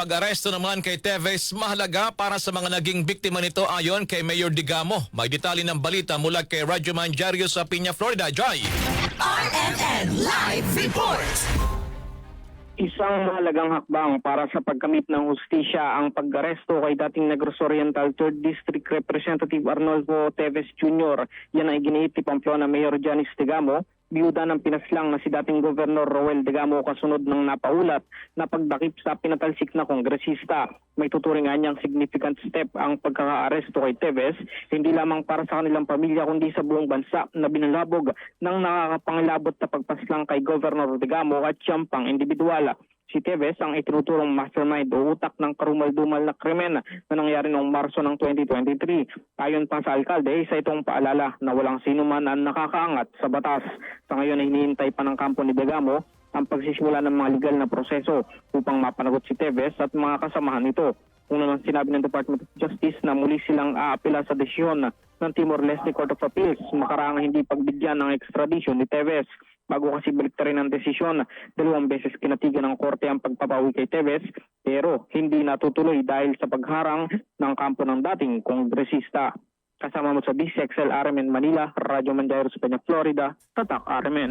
pag-aresto naman kay Teves mahalaga para sa mga naging biktima nito ayon kay Mayor Digamo. May detalye ng balita mula kay Radyo Manjario sa Piña, Florida. Joy! RMN Live Report! Isang mahalagang hakbang para sa pagkamit ng hustisya ang pag-aresto kay dating Negros Oriental 3rd District Representative Arnolfo Teves Jr. Yan ay giniit ni Pamplona Mayor Janice Tegamo, biyuda ng pinaslang na si dating Governor Roel Tegamo kasunod ng napaulat na pagdakip sa pinatalsik na kongresista. May tuturing niyang significant step ang pagkaka-aresto kay Teves, hindi lamang para sa kanilang pamilya kundi sa buong bansa na binalabog ng nakakapangilabot na pagpaslang kay Governor Tegamo at siyang pang individual. Si Teves ang itinuturong mastermind o utak ng karumal-dumal na krimen na nangyari noong Marso ng 2023. Ayon pa sa alkalde, isa itong paalala na walang sino man ang nakakaangat sa batas. Sa ngayon ay hinihintay pa ng kampo ni Degamo ang pagsisimula ng mga legal na proseso upang mapanagot si Teves at mga kasamahan nito. Kung naman sinabi ng Department of Justice na muli silang aapela sa desisyon ng Timor-Leste Court of Appeals makaraang hindi pagbigyan ng extradition ni Teves. Bago kasi baliktarin ang desisyon, dalawang beses kinatigan ng korte ang pagpapawi kay Teves pero hindi natutuloy dahil sa pagharang ng kampo ng dating kongresista. Kasama mo sa DCXL RMN Manila, Radyo Mandairo sa Peña, Florida, Tatak RMN.